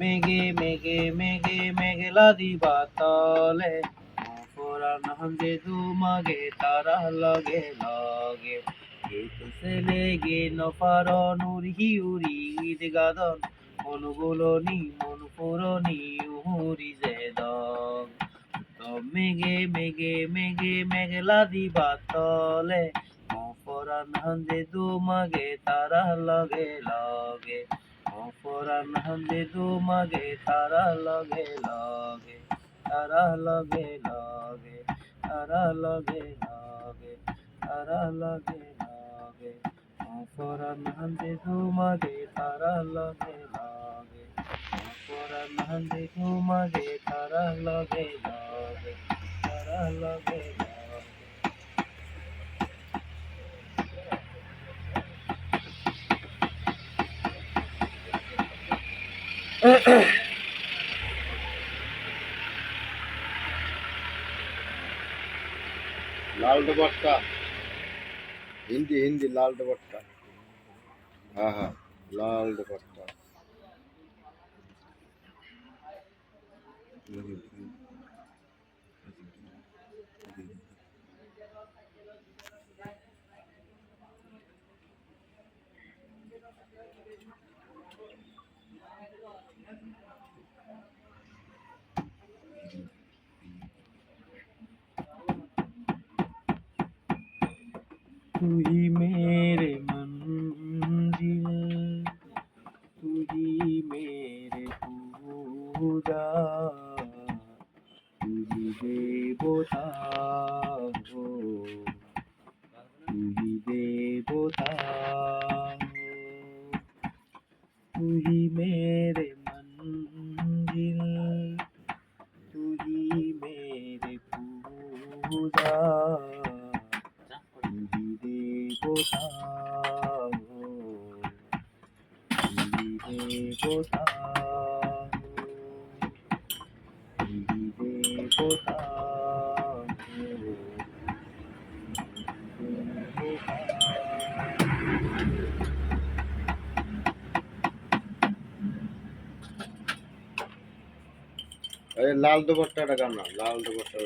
মেঘে মেঘে মেঘে মেঘলা দিবা তলে পরাণ হান্দে দুমাগে, তারা লগে লগে। গীত সেলে গে নফার নুরি উরি ঈদ গাদন। মন গুলনি মন পুরনি উহুরি যে দগ মেঘে মেঘে মেঘে মেঘলা দিবা তলে পরাণ হান্দে দুমাগে, তারা লগে লগে অপরাণ হান্দে দুমাগে তারা লগে লগে, তারা লগে লগে, তারা লগে লগে, তারা লগে লগে। অপরাণ হান্দে দুমাগে তারা লগে লগে অপরাণ হান্দে দুমাগে তারা লগে লগে, তারা লগে লগে। হিন্দি হিন্দি লাল দুপট্টা হ্যাঁ হ্যাঁ লাল দুপট্টা तू ही मेरे मंजिल तू ही मेरे खुदा तू ही देवता हो तू ही देवता हो तू ही मेरे मंजिल तू ही मेरे खुदा লাল দুপট্টাটা কেমন লাল দুপট্টা